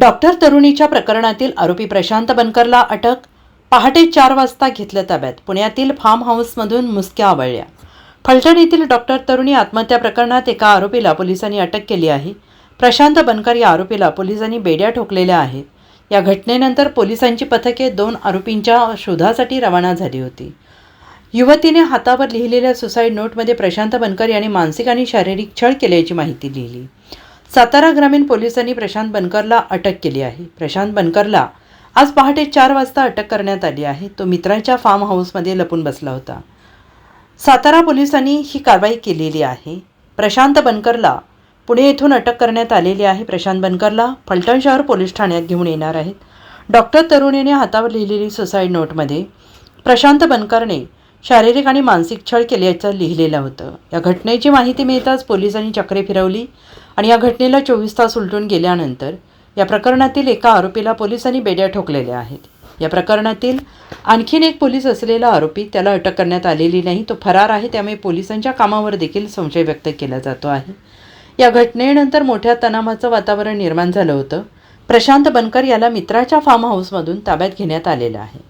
Doctor तरुणीच्या प्रकरणातील आरोपी प्रशांत बनकरला अटक. पहाटे चार वाजता घेतलं ताब्यात. पुण्यातील फार्म हाऊसमधून मुसक्या आवळल्या. फलटण येथील डॉक्टर तरुणी आत्महत्या प्रकरणात एका आरोपीला पोलिसांनी अटक केली आहे. प्रशांत बनकर या आरोपीला पोलिसांनी बेड्या ठोकलेल्या आहेत. या घटनेनंतर पोलिसांची पथके दोन आरोपींच्या शोधासाठी रवाना झाली होती. युवतीने हातावर लिहिलेल्या सुसाईड नोटमध्ये प्रशांत बनकर यांनी मानसिक आणि शारीरिक छळ केल्याची माहिती लिहिली. सातारा ग्रामीण पोलिसांनी प्रशांत बनकरला अटक केली आहे. प्रशांत बनकरला आज पहाटे चार वाजता अटक करण्यात आली आहे. तो मित्राच्या फार्म हाऊसमध्ये लपून बसला होता. सातारा पोलिसांनी ही कारवाई केलेली आहे. प्रशांत बनकरला पुणे येथून अटक करण्यात आलेली आहे. प्रशांत बनकरला फलटण शहर पोलीस ठाण्यात घेऊन येणार आहेत. डॉक्टर तरुणीने हातावर लिहिलेली सुसाईड नोटमध्ये प्रशांत बनकरने शारीरिक आणि मानसिक छळ केल्याचं लिहिलेलं होतं. या घटनेची माहिती मिळताच पोलिसांनी चक्रे फिरवली आणि या घटनेला चोवीस तास उलटून गेल्यानंतर या प्रकरणातील एका आरोपीला पोलिसांनी बेड्या ठोकलेल्या आहेत. या प्रकरणातील आणखीन एक पोलीस असलेला आरोपी त्याला अटक करण्यात आलेली नाही तो फरार आहे त्यामुळे पोलिसांच्या कामावर देखील संशय व्यक्त केला जातो आहे. या घटनेनंतर मोठ्या तणावाचं वातावरण निर्माण झालं होतं. प्रशांत बनकर याला मित्राच्या फार्म हाऊसमधून ताब्यात घेण्यात आलेलं आहे.